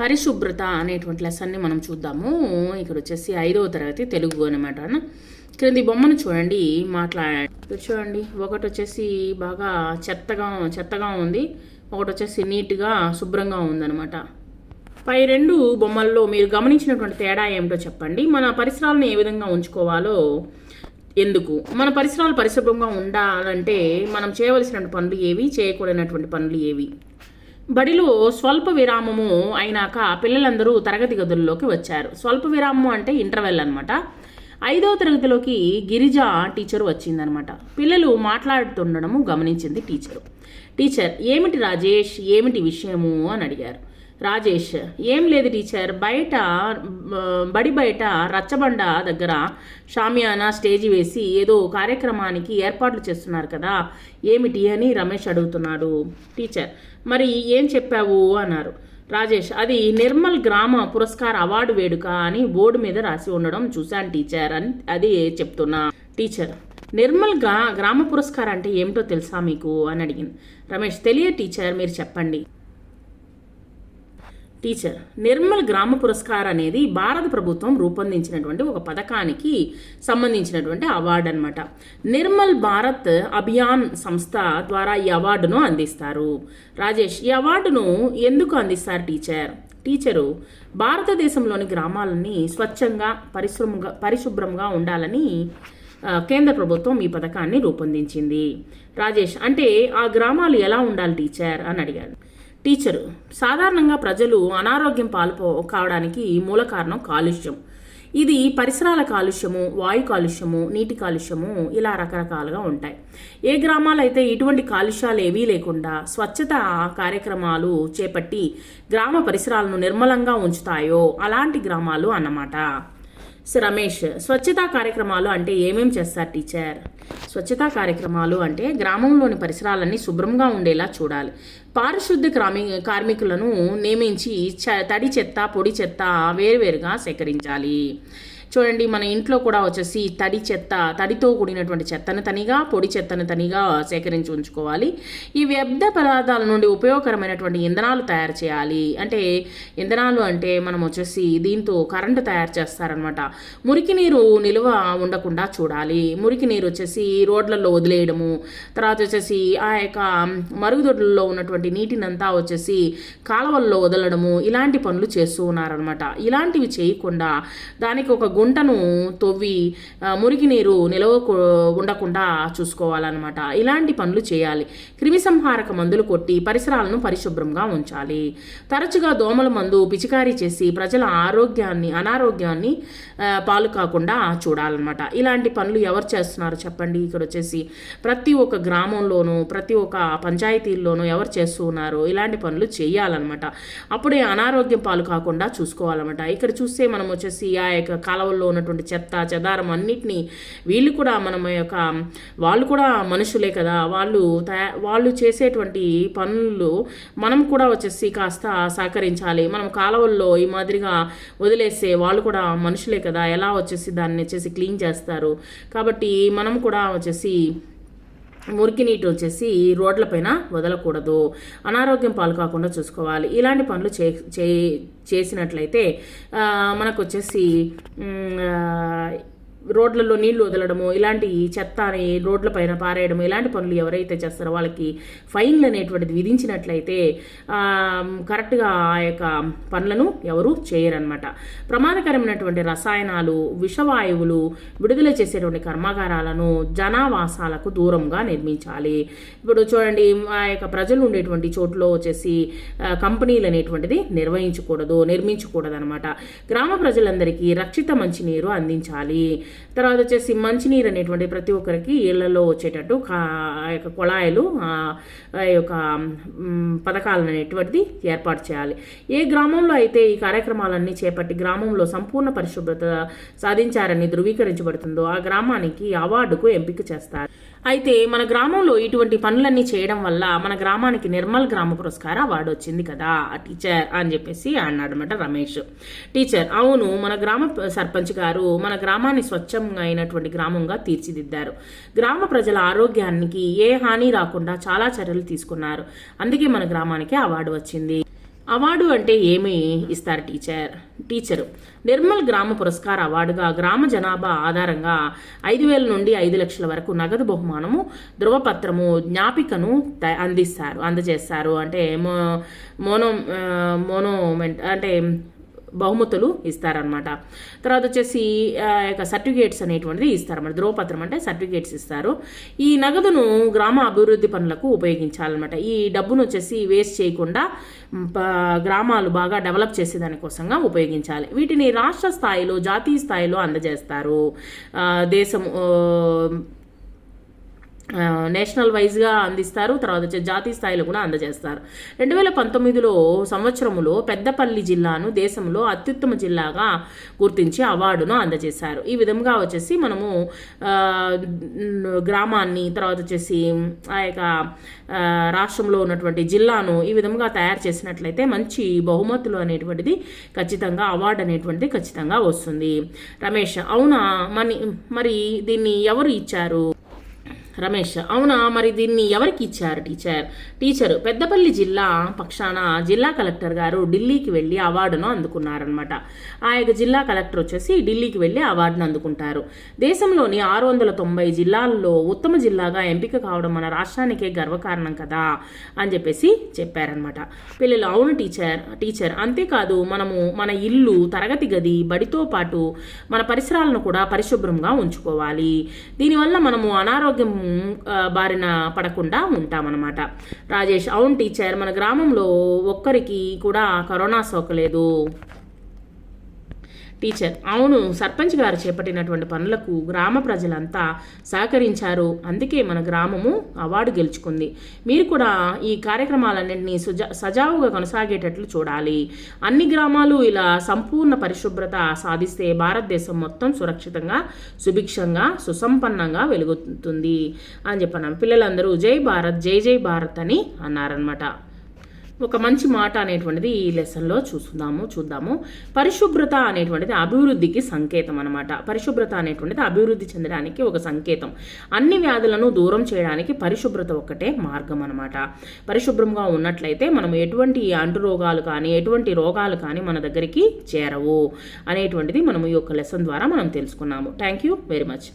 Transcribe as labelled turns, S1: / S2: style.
S1: పరిశుభ్రత అనేటువంటి లెసన్ని మనం చూద్దాము. ఇక్కడ వచ్చేసి ఐదవ తరగతి తెలుగు అనమాట క్రింది బొమ్మను చూడండి మాట్లాడండి. చూడండి ఒకటి వచ్చేసి బాగా చెత్తగా చెత్తగా ఉంది. ఒకటి వచ్చేసి నీట్గా శుభ్రంగా ఉందన్నమాట. పై రెండు బొమ్మల్లో మీరు గమనించినటువంటి తేడా ఏమిటో చెప్పండి. మన పరిసరాలను ఏ విధంగా ఉంచుకోవాలో ఎందుకు? మన పరిసరాలు పరిశుభ్రంగా ఉండాలంటే మనం చేయవలసినటువంటి పనులు ఏవి? చేయకూడనటువంటి పనులు ఏవి? బడిలో స్వల్ప విరామము అయినాక పిల్లలందరూ తరగతి గదుల్లోకి వచ్చారు. స్వల్ప విరామము అంటే ఇంటర్వెల్ అనమాట ఐదవ తరగతిలోకి గిరిజ టీచర్ వచ్చిందనమాట పిల్లలు మాట్లాడుతుండడము గమనించింది టీచరు టీచర్ ఏమిటి రాజేష్? ఏమిటి విషయము? అని అడిగారు. రాజేష్ ఏం లేదు టీచర్ బయట బడి బయట రచ్చబండ దగ్గర షామియానా స్టేజి వేసి ఏదో కార్యక్రమానికి ఏర్పాట్లు చేస్తున్నారు కదా ఏమిటి అని రమేష్ అడుగుతున్నాడు. టీచర్ మరి ఏం చెప్పావు? అన్నారు. రాజేష్ అది నిర్మల్ గ్రామ పురస్కార అవార్డు వేడుక అని బోర్డు మీద రాసి ఉండడం చూశాను టీచర్ అని అది చెప్తున్నా. టీచర్ నిర్మల్ గ్రా గ్రామ పురస్కారం అంటే ఏమిటో తెలుసా మీకు? అని అడిగింది. రమేష్ తెలియదు టీచర్ మీరు చెప్పండి. టీచర్ నిర్మల్ గ్రామ పురస్కార్ అనేది భారత ప్రభుత్వం రూపొందించినటువంటి ఒక పథకానికి సంబంధించినటువంటి అవార్డు అనమాట నిర్మల్ భారత్ అభియాన్ సంస్థ ద్వారా ఈ అవార్డును అందిస్తారు. రాజేష్ ఈ అవార్డును ఎందుకు అందిస్తారు టీచర్? టీచరు భారతదేశంలోని గ్రామాలని స్వచ్ఛంగా పరిశ్రమగా పరిశుభ్రంగా ఉండాలని కేంద్ర ప్రభుత్వం ఈ పథకాన్ని రూపొందించింది. రాజేష్ అంటే ఆ గ్రామాలు ఎలా ఉండాలి టీచర్? అని అడిగాడు టీచరు. సాధారణంగా ప్రజలు అనారోగ్యం పాల్పో కావడానికి మూల కారణం కాలుష్యం. ఇది పరిసరాల కాలుష్యము వాయు కాలుష్యము నీటి కాలుష్యము ఇలా రకరకాలుగా ఉంటాయి. ఏ గ్రామాలైతే ఇటువంటి కాలుష్యాలు ఏవీ లేకుండా స్వచ్ఛత కార్యక్రమాలు చేపట్టి గ్రామ పరిసరాలను నిర్మలంగా ఉంచుతాయో అలాంటి గ్రామాలు అన్నమాట. రమేష్ స్వచ్ఛతా కార్యక్రమాలు అంటే ఏమేం చేస్తారు టీచర్? స్వచ్ఛతా కార్యక్రమాలు అంటే గ్రామంలోని పరిసరాలన్నీ శుభ్రంగా ఉండేలా చూడాలి. పారిశుద్ధ్య క్రామి కార్మికులను నియమించి చ తడి చెత్త పొడి చెత్త వేరువేరుగా సేకరించాలి. చూడండి మన ఇంట్లో కూడా వచ్చేసి తడి చెత్త తడితో కూడినటువంటి చెత్తను తనిగా పొడి చెత్తను తనిగా సేకరించి ఉంచుకోవాలి. ఈ వ్యర్థ పదార్థాల నుండి ఉపయోగకరమైనటువంటి ఇంధనాలు తయారు చేయాలి. అంటే ఇంధనాలు అంటే మనం వచ్చేసి దీంతో కరెంటు తయారు చేస్తారనమాట మురికి నీరు నిల్వ ఉండకుండా చూడాలి. మురికి నీరు వచ్చేసి రోడ్లలో వదిలేయడము తర్వాత వచ్చేసి ఆ యొక్క మరుగుదొడ్లలో ఉన్నటువంటి నీటినంతా వచ్చేసి కాలువల్లో వదలడము ఇలాంటి పనులు చేస్తూ ఉన్నారనమాట ఇలాంటివి చేయకుండా దానికి ఒక గుంటను తవ్వి మురికి నీరు నిలవ ఉండకుండా చూసుకోవాలన్నమాట. ఇలాంటి పనులు చేయాలి. క్రిమిసంహారక మందులు కొట్టి పరిసరాలను పరిశుభ్రంగా ఉంచాలి. తరచుగా దోమల మందు పిచికారీ చేసి ప్రజల ఆరోగ్యాన్ని అనారోగ్యాన్ని పాలు కాకుండా చూడాలన్నమాట. ఇలాంటి పనులు ఎవరు చేస్తున్నారు చెప్పండి. ఇక్కడ వచ్చేసి ప్రతి ఒక్క గ్రామంలోనూ ప్రతి ఒక్క పంచాయతీల్లోనూ ఎవరు చేస్తున్నారు ఇలాంటి పనులు చేయాలన్నమాట. అప్పుడే అనారోగ్యం పాలు కాకుండా చూసుకోవాలన్నమాట. ఇక్కడ చూస్తే మనం వచ్చేసి ఆ యొక్క కాలువల్లో ఉన్నటువంటి చెత్త చెదారం అన్నిటినీ వీళ్ళు కూడా మనం యొక్క వాళ్ళు కూడా మనుషులే కదా. వాళ్ళు తయా వాళ్ళు చేసేటువంటి పనులు మనం కూడా వచ్చేసి కాస్త సహకరించాలి. మనం కాలువల్లో ఈ మాదిరిగా వదిలేస్తే వాళ్ళు కూడా మనుషులే కదా. ఎలా వచ్చేసి దాన్ని వచ్చేసి క్లీన్ చేస్తారు? కాబట్టి మనం కూడా వచ్చేసి మురికి నీటి వచ్చేసి రోడ్లపైన వదలకూడదు. అనారోగ్యం పాలు కాకుండా చూసుకోవాలి. ఇలాంటి పనులు చే చే చేసినట్లయితే మనకు వచ్చేసి రోడ్లలో నీళ్ళు వదలడము ఇలాంటి చెత్త అని రోడ్లపైన పారేయడం ఇలాంటి పనులు ఎవరైతే చేస్తారో వాళ్ళకి ఫైన్లు అనేటువంటిది విధించినట్లయితే కరెక్ట్గా ఆ యొక్క పనులను ఎవరు చేయరనమాట ప్రమాదకరమైనటువంటి రసాయనాలు విషవాయువులు విడుదల చేసేటువంటి కర్మాగారాలను జనావాసాలకు దూరంగా నిర్మించాలి. ఇప్పుడు చూడండి ఆ యొక్క ప్రజలు ఉండేటువంటి చోట్లో వచ్చేసి కంపెనీలు అనేటువంటిది నిర్వహించకూడదు నిర్మించకూడదు అనమాట గ్రామ ప్రజలందరికీ రక్షిత మంచినీరు అందించాలి. తర్వాత వచ్చేసి మంచినీరు అనేటువంటి ప్రతి ఒక్కరికి ఇళ్ళలో వచ్చేటట్టు ఆ యొక్క కుళాయిలు ఆ యొక్క పథకాలను అనేటువంటిది ఏర్పాటు చేయాలి. ఏ గ్రామంలో అయితే ఈ కార్యక్రమాలన్నీ చేపట్టి గ్రామంలో సంపూర్ణ పరిశుభ్రత సాధించారని ధృవీకరించబడుతుందో ఆ గ్రామానికి అవార్డుకు ఎంపిక చేస్తారు. అయితే మన గ్రామంలో ఇటువంటి పనులన్నీ చేయడం వల్ల మన గ్రామానికి నిర్మల్ గ్రామ పురస్కార అవార్డు వచ్చింది కదా ఆ టీచర్ అని చెప్పేసి అన్నాడు అనమాట రమేష్. టీచర్ అవును మన గ్రామ సర్పంచ్ గారు మన గ్రామాన్ని స్వచ్ఛంగా అయినటువంటి గ్రామంగా తీర్చిదిద్దారు. గ్రామ ప్రజల ఆరోగ్యానికి ఏ హాని రాకుండా చాలా చర్యలు తీసుకున్నారు. అందుకే మన గ్రామానికి అవార్డు వచ్చింది. అవార్డు అంటే ఏమి? ఇస్తారు టీచర్. టీచరు. నిర్మల్ గ్రామ పురస్కార అవార్డుగా గ్రామ జనాభా ఆధారంగా ఐదు వేల నుండి ఐదు లక్షల వరకు నగదు బహుమానము ధృవపత్రము జ్ఞాపికను త- అందిస్తారు అందజేస్తారు. అంటే మో మోనో మోనోమెంట్ అంటే బహుమతులు ఇస్తారనమాట తర్వాత వచ్చేసి ఆ యొక్క సర్టిఫికేట్స్ అనేటువంటిది ఇస్తారన్నమాట ధ్రువపత్రం అంటే సర్టిఫికేట్స్ ఇస్తారు. ఈ నగదును గ్రామ అభివృద్ధి పనులకు ఉపయోగించాలన్నమాట. ఈ డబ్బును వచ్చేసి వేస్ట్ చేయకుండా గ్రామాలు బాగా డెవలప్ చేసే దానికోసంగా ఉపయోగించాలి. వీటిని రాష్ట్ర స్థాయిలో జాతీయ స్థాయిలో అందజేస్తారు. దేశం నేషనల్ వైజ్గా అందిస్తారు. తర్వాత వచ్చే జాతీయ స్థాయిలో కూడా అందజేస్తారు. రెండు వేల పంతొమ్మిదిలో సంవత్సరములో పెద్దపల్లి జిల్లాను దేశంలో అత్యుత్తమ జిల్లాగా గుర్తించి అవార్డును అందజేశారు. ఈ విధంగా వచ్చేసి మనము గ్రామాన్ని తర్వాత వచ్చేసి ఆ యొక్క రాష్ట్రంలో ఉన్నటువంటి జిల్లాను ఈ విధంగా తయారు చేసినట్లయితే మంచి బహుమతులు అనేటువంటిది ఖచ్చితంగా అవార్డు అనేటువంటిది ఖచ్చితంగా వస్తుంది. రమేష్ అవునా? మరి మరి దీన్ని ఎవరు ఇచ్చారు? రమేష్. అవునా? మరి దీన్ని ఎవరికి ఇచ్చారు టీచర్? టీచర్ పెద్దపల్లి జిల్లా పక్షాన జిల్లా కలెక్టర్ గారు ఢిల్లీకి వెళ్ళి అవార్డును అందుకున్నారనమాట ఆ యొక్క జిల్లా కలెక్టర్ వచ్చేసి ఢిల్లీకి వెళ్ళి అవార్డును అందుకుంటారు. దేశంలోని ఆరు వందల తొంభై జిల్లాల్లో ఉత్తమ జిల్లాగా ఎంపిక కావడం మన రాష్ట్రానికే గర్వకారణం కదా అని చెప్పేసి చెప్పారనమాట పిల్లలు అవును టీచర్ టీచర్. అంతేకాదు మనము మన ఇల్లు తరగతి గది బడితో పాటు మన పరిసరాలను కూడా పరిశుభ్రంగా ఉంచుకోవాలి. దీనివల్ల మనము అనారోగ్యం బారిన పడకుండా ఉంటామన్నమాట. రాజేష్ అవును టీచర్ మన గ్రామంలో ఒక్కరికి కూడా కరోనా సోకలేదు. టీచర్. అవును సర్పంచ్ గారు చేపట్టినటువంటి పనులకు గ్రామ ప్రజలంతా సహకరించారు. అందుకే మన గ్రామము అవార్డు గెలుచుకుంది. మీరు కూడా ఈ కార్యక్రమాలన్నింటినీ సుజా సజావుగా కొనసాగేటట్లు చూడాలి. అన్ని గ్రామాలు ఇలా సంపూర్ణ పరిశుభ్రత సాధిస్తే భారతదేశం మొత్తం సురక్షితంగా సుభిక్షంగా సుసంపన్నంగా వెలుగుతుంది అని చెప్పన్నాం. పిల్లలందరూ జై భారత్ జై జై భారత్ అని అన్నారనమాట ఒక మంచి మాట అనేటువంటిది ఈ లెసన్లో చూసుకుందాము చూద్దాము. పరిశుభ్రత అనేటువంటిది అభివృద్ధికి సంకేతం అనమాట పరిశుభ్రత అనేటువంటిది అభివృద్ధి చెందడానికి ఒక సంకేతం. అన్ని వ్యాధులను దూరం చేయడానికి పరిశుభ్రత ఒక్కటే మార్గం అనమాట పరిశుభ్రంగా ఉన్నట్లయితే మనం ఎటువంటి అంటురోగాలు కానీ ఎటువంటి రోగాలు కానీ మన దగ్గరికి చేరవు అనేటువంటిది మనం ఈ యొక్క లెసన్ ద్వారా మనం తెలుసుకున్నాము. Thank you very much